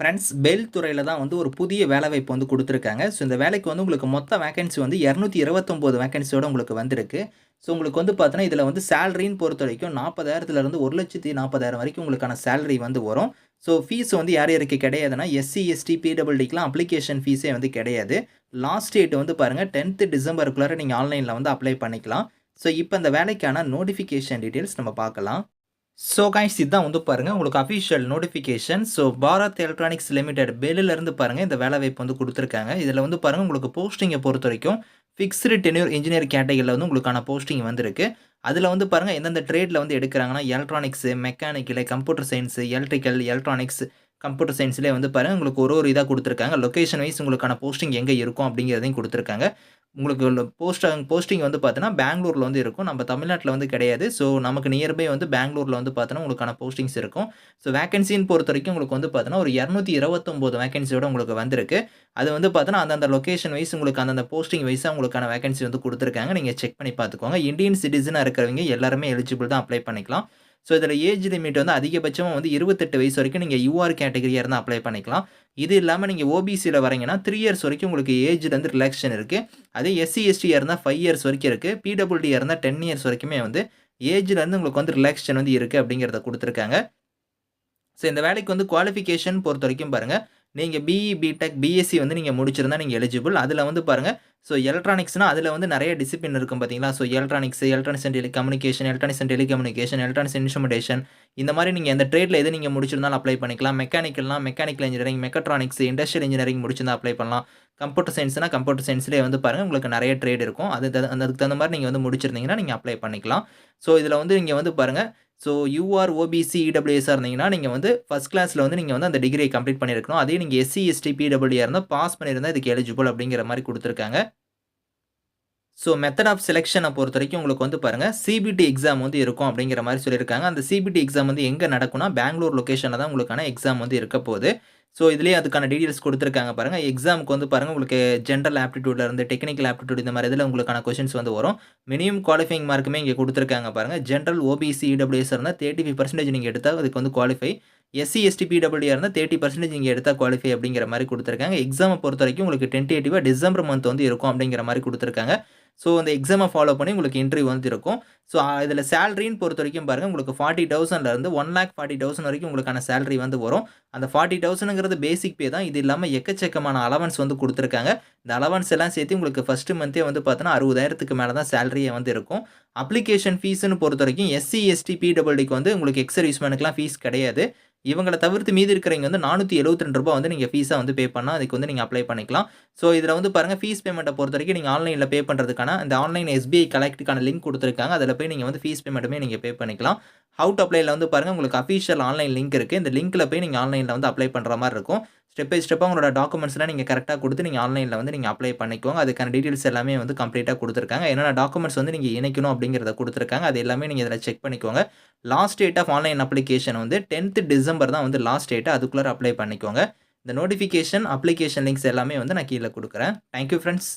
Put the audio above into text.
Friends bell துறையில் தான் வந்து ஒரு புதிய வேலைவாய்ப்பு வந்து கொடுத்துருக்காங்க. ஸோ இந்த வேலைக்கு வந்து உங்களுக்கு மொத்த வேகன்சி வந்து இரநூத்தி இருபத்தொம்போது வேகன்சியோட உங்களுக்கு வந்திருக்கு. ஸோ உங்களுக்கு வந்து பார்த்தோன்னா இதில் வந்து சேலரின்னு பொறுத்த வரைக்கும் நாற்பதாயிரத்துலேருந்து ஒரு லட்சத்தி நாற்பதாயிரம் வரைக்கும் உங்களுக்கான சேலரி வந்து வரும். ஸோ ஃபீஸ் வந்து யார் யாருக்கு கிடையாதுன்னா எஸ்சி எஸ்டி பிடபிள்டிக்கெலாம் அப்ளிகேஷன் ஃபீஸே வந்து கிடையாது. லாஸ்ட் டேட் வந்து பாருங்கள் டென்த்து டிசம்பருக்குள்ளார நீங்கள் ஆன்லைனில் வந்து அப்ளை பண்ணிக்கலாம். ஸோ இப்போ இந்த வேலைக்கான நோட்டிஃபிகேஷன் டீட்டெயில்ஸ் நம்ம பார்க்கலாம். ஸோ கைஸ் இதுதான் வந்து பாருங்கள் உங்களுக்கு official notification so Bharat Electronics Limited பெல்லிலேருந்து பாருங்கள் இந்த வேலை வாய்ப்பு வந்து கொடுத்துருக்காங்க. இதில் வந்து பாருங்கள் உங்களுக்கு போஸ்டிங்கை பொறுத்த வரைக்கும் ஃபிக்ஸ்டு டென்யூர் இன்ஜினியர் கேட்டகரியில் வந்து உங்களுக்கான போஸ்டிங் வந்திருக்கு. அதில் வந்து பாருங்கள் எந்தெந்த ட்ரேடில் வந்து எடுக்கிறாங்கன்னா electronics mechanical computer science electrical electronics computer சயின்ஸ்லேயே வந்து பாருங்கள் உங்களுக்கு ஒரு ஒரு இதாக கொடுத்துருக்காங்க. லொக்கேஷன் வைஸ் உங்களுக்கான போஸ்டிங் எங்கே இருக்கும் அப்படிங்கிறதையும் கொடுத்துருக்காங்க. உங்களுக்கு போஸ்ட் போஸ்டிங் வந்து பார்த்தீங்கன்னா பெங்களூரில் வந்து இருக்கும். நம்ம தமிழ்நாட்டில் வந்து கிடையாது. ஸோ நமக்கு நியர்பை வந்து பெங்களூரில் வந்து பார்த்தோன்னா உங்களுக்கான போஸ்டிங்ஸ் இருக்கும். ஸோ வேகன்சின்னு பொறுத்த வரைக்கும் உங்களுக்கு வந்து பார்த்தோன்னா ஒரு இரநூத்தி இருபத்தொம்போது வேகன்சியோட உங்களுக்கு வந்திருக்கு. அது வந்து பார்த்தோன்னா அந்தந்த லொக்கேஷன் வைஸ் உங்களுக்கு அந்தந்த போஸ்டிங் வைஸாக உங்களுக்கான வேகன்சி வந்து கொடுத்துருக்காங்க. நீங்கள் செக் பண்ணி பார்த்துக்கோங்க. இந்தியன் சிட்டிசனாக இருக்கிறவங்க எல்லாருமே எலிஜிபிள் தான் அப்ளை பண்ணிக்கலாம். ஸோ இதில் ஏஜ் லிமிட் வந்து அதிகபட்சமாக வந்து இருபத்தெட்டு வயசு வரைக்கும் நீங்கள் யூஆர் கேட்டகரியாக இருந்தால் அப்ளை பண்ணிக்கலாம். இது இல்லாமல் நீங்கள் ஓபிசியில் வரீங்கன்னா த்ரீ இயர்ஸ் வரைக்கும் உங்களுக்கு ஏஜ்லேருந்து ரிலாக்ஷன் இருக்குது அதே எஸ்சி எஸ்டியாக இருந்தால் ஃபைவ் இயர்ஸ் வரைக்கும் இருக்குது பிடபிள்டியாக இருந்தால் டென் இயர்ஸ் வரைக்குமே வந்து ஏஜ்லேருந்து உங்களுக்கு வந்து ரிலாக்ஷன் வந்து இருக்குது அப்படிங்கிறத கொடுத்துருக்காங்க. ஸோ இந்த வேலைக்கு வந்து குவாலிஃபிகேஷன் பொறுத்த வரைக்கும் பாருங்கள் நீங்கள் பிஇ பிடெக் பிஎஸ்சி வந்து நீங்கள் முடிச்சிருந்தா நீங்கள் எலிஜிபிள் அதில் வந்து பாருங்கள் ஸோ எலக்ட்ரானிக்ஸ்னால் அதில் வந்து நிறைய டிசிப்ளின் இருக்கும் பார்த்தீங்களா so electronics electronics and telecommunication electronics and telecommunication electronics instrumentation இந்த மாதிரி நீங்கள் எந்த ட்ரேடில் எது நீங்கள் முடிச்சிருந்தாலும் அப்ளை பண்ணிக்கலாம். மெக்கானிக்கல்னால் mechanical engineering mechatronics industrial engineering முடிச்சிருந்தால் apply பண்ணலாம். கம்ப்யூட்டர் சயின்ஸ்னால் கம்ப்யூட்டர் சயின்ஸ்லேயே வந்து பாருங்கள் உங்களுக்கு நிறைய ட்ரேட் இருக்கும். அது அதுக்கு தகுந்த மாதிரி நீங்கள் வந்து முடிச்சிருந்தீங்கன்னா நீங்கள் அப்ளை பண்ணிக்கலாம். ஸோ இதில் வந்து நீங்கள் வந்து பாருங்கள் ஸோ யூஆர் ஓபிசி இடபிள்யூஎஸ்ஆர் இருந்தீங்கன்னா நீங்கள் வந்து ஃபஸ்ட் கிளாஸில் வந்து நீங்கள் வந்து அந்த டிகிரியை கம்ப்ளீட் பண்ணியிருக்கணும். அதே நீங்கள் எஸ்சி எஸ்டி பிடபிள்யூஆர் இருந்தால் பாஸ் பண்ணியிருந்தால் இதுக்கு எலிஜிபிள் அப்படிங்கிற மாதிரி கொடுத்துருக்காங்க. ஸோ மெத்தட் ஆஃப் செலெக்ஷனை பொறுத்த வரைக்கும் உங்களுக்கு வந்து பாருங்கள் சிபிடி எக்ஸாம் வந்து இருக்கும் அப்படிங்கிற மாதிரி சொல்லியிருக்காங்க. அந்த சிபிடி எக்ஸாம் வந்து எங்கே நடக்கும்னா பெங்களூர் லொக்கேஷனில் தான் உங்களுக்கான எக்ஸாம் வந்து இருக்க போகுது. ஸோ இதுலேயே அதுக்கான டீட்டெயில்ஸ் கொடுத்துருக்காங்க பாருங்கள் எக்ஸாமுக்கு வந்து பாருங்கள் உங்களுக்கு ஜென்ரல் ஆப்டிடியூட்ல இருந்து டெக்னிக்கல் ஆப்டிடியூட் இந்த மாதிரி இதில் உங்களுக்கான கொஷின்ஸ் வந்து வரும். மினிமம் குவாலிஃபைங் மார்க்குமே இங்கே கொடுத்துருக்காங்க பாருங்கள் ஜென்ரல் ஓபிசி இடபிள்யூஎஸ் இருந்தால் தேர்ட்டி ஃபைவ் பர்சன்டேஜ் நீங்கள் எடுத்தால் அதுக்கு வந்து குவாலிஃபை எஸ்சி எஸ்டி பிடபிள்யூ இருந்தால் தேர்ட்டி பர்சன்டேஜ் இங்கே எடுத்தால் குவாலிஃபை அப்படிங்கிற மாதிரி கொடுத்துருக்காங்க. எக்ஸாமை பொறுத்த வரைக்கும் உங்களுக்கு டென்டேட்டிவாக டிசம்பர் மந்த் வந்து இருக்கும் அப்படிங்கிற மாதிரி கொடுத்துருக்காங்க. ஸோ அந்த எக்ஸாமை ஃபாலோ பண்ணி உங்களுக்கு இன்டர்வியூ வந்து இருக்கும் ஸோ இதில் சேலரின்னு பொறுத்த வரைக்கும் பாருங்கள் உங்களுக்கு ஃபார்ட்டி தௌசண்ட்லேருந்து ஒன் லேக் ஃபார்ட்டி தௌசண்ட் வரைக்கும் உங்களுக்கான சேலரி வந்து வரும். அந்த ஃபார்ட்டி தௌசண்ட்ங்கிறது பேசிக் பே தான். இது இல்லாமல் எக்கச்சக்கமான அலவன்ஸ் வந்து கொடுத்துருக்காங்க. இந்த அலவன்ஸ் எல்லாம் சேர்த்து உங்களுக்கு ஃபஸ்ட்டு மந்த்தே வந்து பார்த்தோன்னா அறுபதாயிரத்துக்கு மேலே தான் சேலரியே வந்து இருக்கும். அப்ளிகேஷன் ஃபீஸ்னு பொறுத்த வரைக்கும் எஸ்சி எஸ்டி பிடபிள்டிக்கு வந்து உங்களுக்கு எக்ஸ் சர்வீஸ்மேனுக்குலாம் ஃபீஸ் கிடையாது. இவங்களை தவிர்த்து மீதி இருக்கிறவங்க வந்து நானூற்றி எழுபத்தி ரெண்டு ரூபா வந்து நீங்கள் ஃபீஸாக வந்து பே பண்ணால் அதுக்கு வந்து நீங்கள் அப்ளை பண்ணிக்கலாம். ஸோ இதில் வந்து பாருங்கள் ஃபீஸ் பேமெண்ட்டை பொறுத்த வரைக்கும் நீங்கள் ஆன்லைனில் பே பண்ணுறதுக்கான இந்த ஆன்லைன் எஸ்பிஐ கலெக்ட்டுக்கான லிங்க் கொடுத்துருக்காங்க. அதில் போய் நீங்கள் வந்து ஃபீஸ் பேமெண்ட்டுமே நீங்கள் பே பண்ணிக்கலாம். ஹவுட் அப்ளைல வந்து பாருங்கள் உங்களுக்கு அஃபீஷியல் ஆன்லைன் லிங்க் இருக்குது இந்த லிங்க்கில் போய் நீங்கள் ஆன்லைனில் வந்து அப்ளை பண்ணுற மாதிரி இருக்கும். ஸ்டெப் பை ஸ்டெப்பாக உங்களோட டாக்குமெண்ட்ஸ்லாம் நீங்கள் கரெக்டாக கொடுத்து நீங்கள் ஆன்லைனில் வந்து நீங்கள் அப்ளை பண்ணிக்கோங்க. அதுக்கான டீட்டெயில்ஸ் எல்லாமே வந்து கம்ப்ளீட்டாக கொடுத்துருக்காங்க. என்னென்ன டாக்குமெண்ட்ஸ் வந்து நீங்கள் இணைக்கணும் அப்படிங்கிறத கொடுத்துருக்காங்க. அது எல்லாமே நீங்கள் இதில் செக் பண்ணிக்கோங்க. Last date of online application வந்து டென்த்து டிசம்பர் தான் வந்து லாஸ்ட் டேட்டு அதுக்குள்ளே அப்ளை பண்ணிக்கோங்க. இந்த நோட்டிஃபிகேஷன் அப்ளிகேஷன் லிங்க்ஸ் எல்லாமே வந்து நான் கீழே கொடுக்குறேன். Thank you friends